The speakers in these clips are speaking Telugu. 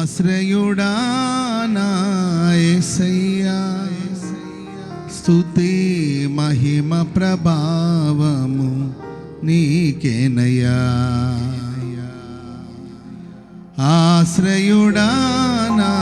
ఆశ్రయుడా నా యేసయ్యా స్తుతి మహిమ ప్రభావము నీకేనయ్యా. ఆశ్రయుడా నా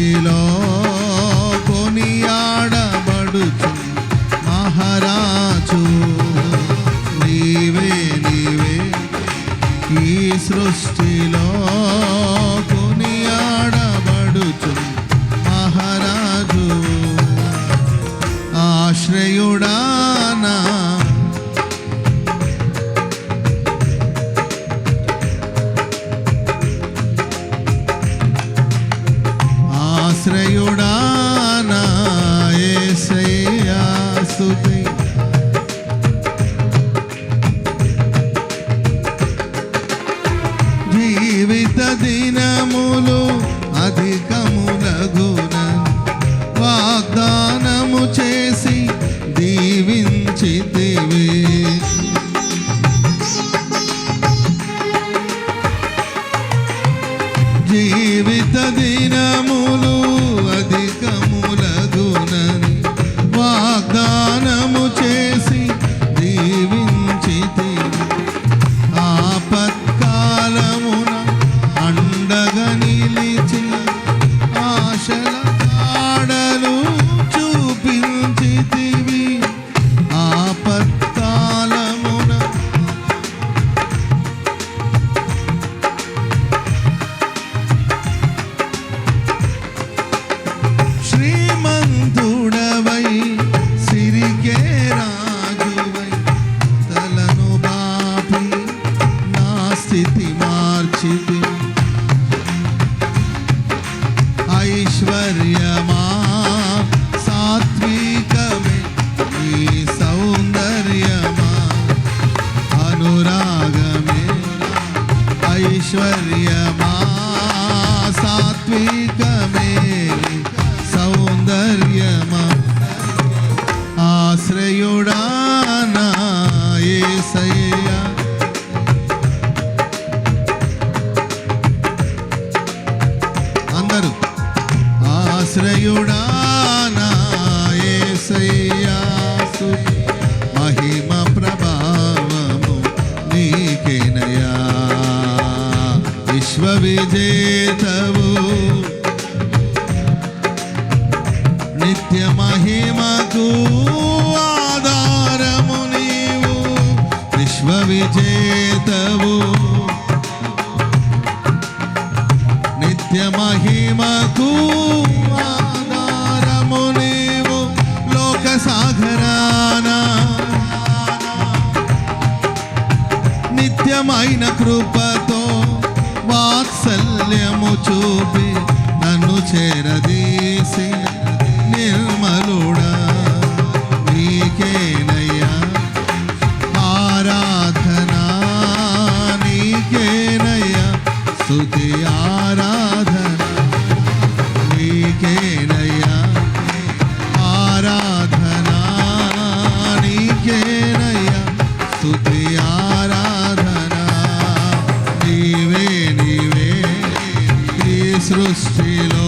సృష్టిలో सात्विक सात्विकमे విశ్వ చూపి నన్ను చేరదీసిన సృష్టిలో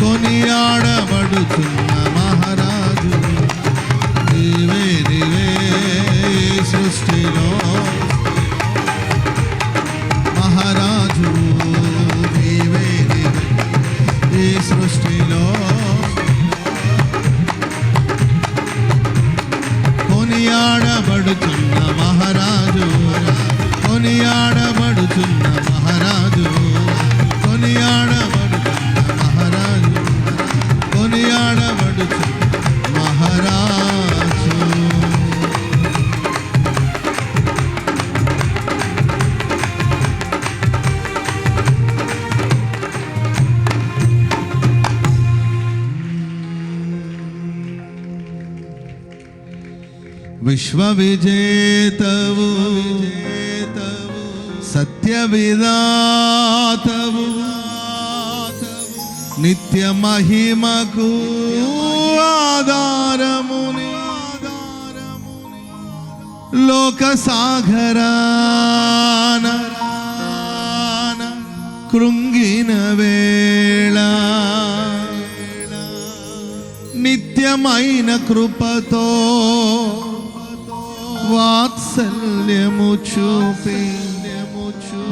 కొనియాడబడుచున్న మహారాజు. నీవే నీవే సృష్టిలో. మహారాజు నీవే నీవే ఈ సృష్టిలో. కొనియాడబడుతున్న మహారాజు కొనియాడబడుతున్న మహారాజు. విశ్వ విజేతవు సత్య విధాతవు నిత్య మహిమకు ఆధారముని. లోక సాగరాన కృంగిన వేళ. నిత్యమైన కృపతో వాత్సల్యము చూపి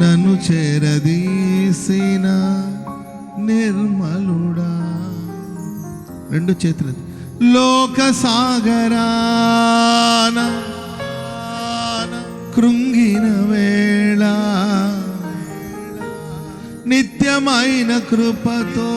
నన్ను చేరదీసిన నిర్మలుడా. రెండు చేతులు. లోక సాగరాన కృంగిన వేళ. నిత్యమైన కృపతో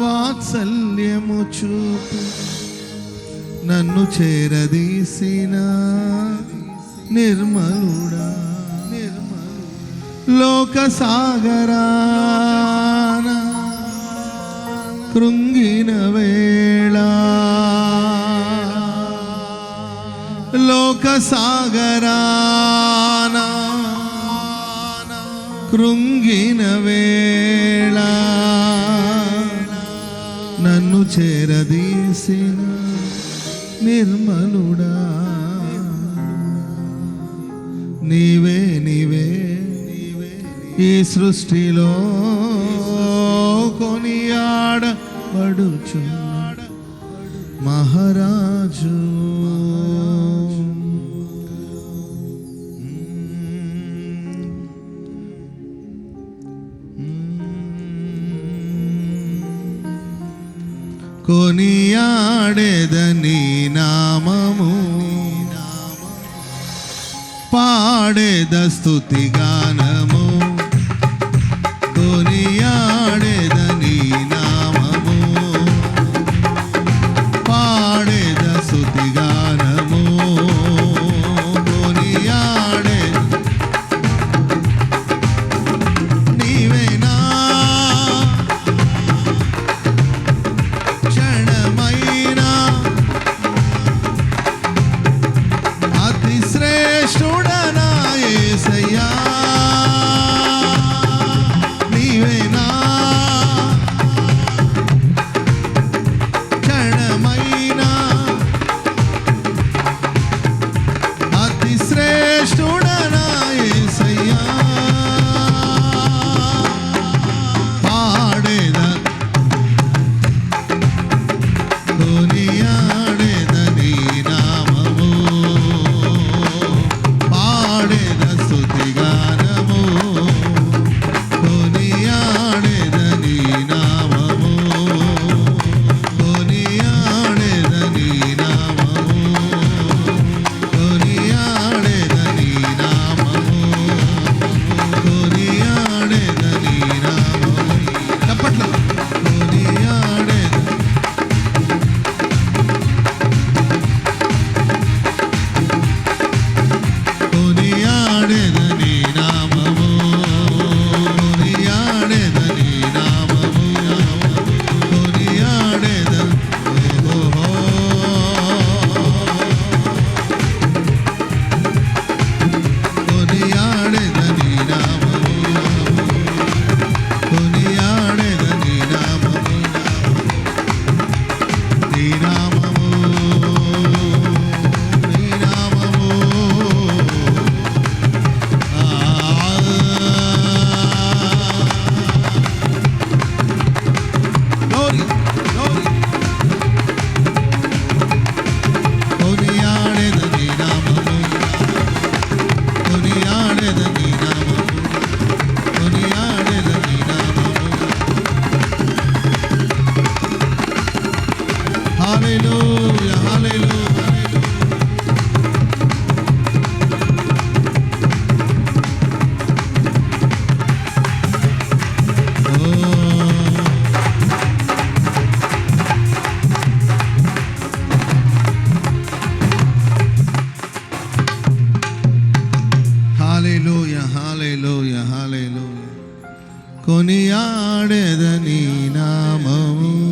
వాత్సల్యము చూపి నన్ను చేరదీసిన నిర్మలుడా లోక సాగరాన కృంగిన వేళ. లోక సాగరాన కృంగిన వేళ. నన్ను చేరదీసిన నిర్మలుడా. నీవే నీవే ఈ సృష్టిలో కొనియాడబడుచు మహారాజు. కొనియాడేదని వేద స్థుతిగాన కొనియాడెదని నామము.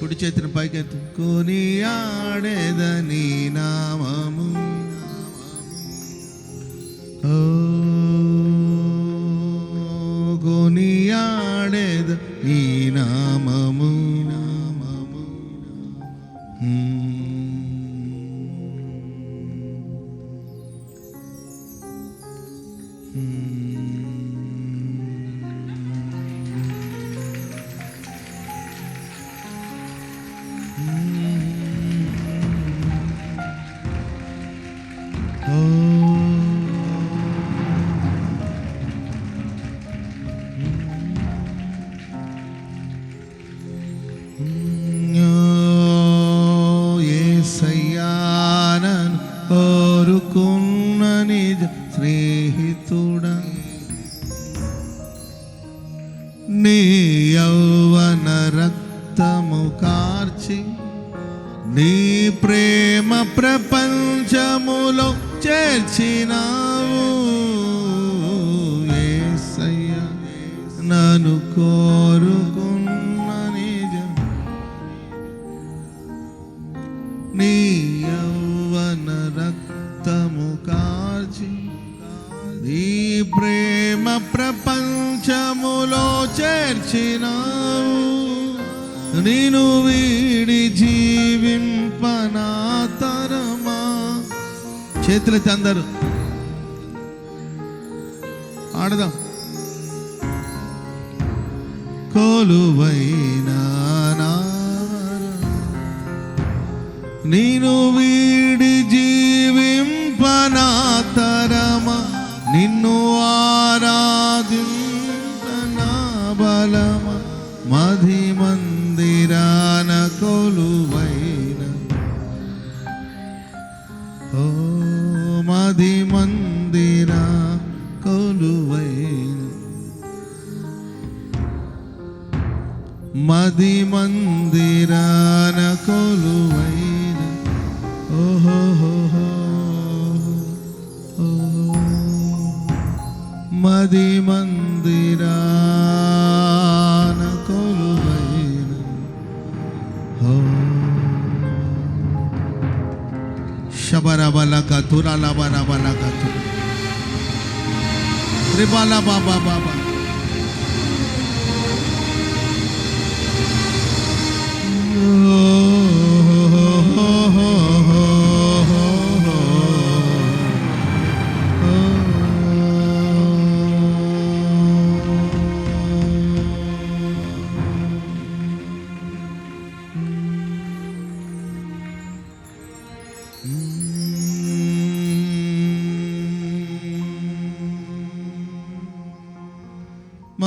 కుడి చేతిని పైకెత్తు. కొనియాడెదని నామము. నీ యౌవన రక్తము కార్చి నీ ప్రేమ ప్రపంచములో చేర్చినావు. ఏసయ్య నను కోరు ప్రభులో చేర్చినావు. నేను వీడి జీవింపనా తరమా? చేతులైతే అందరు. ఆడదాం. కోలువైనా నేను వీడి జీవింపనా తరమా? నిన్ను ఆరాధి మధి మందిరాన కొలువైన. ఓ మధి మందిరా కొలువైన. మధి మందిరా shabarabala katura la barabala katura. Ribala baba baba. Oh.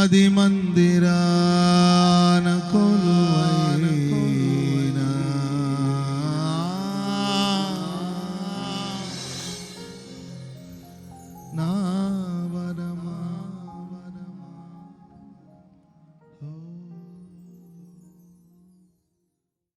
आदि मंदिरा।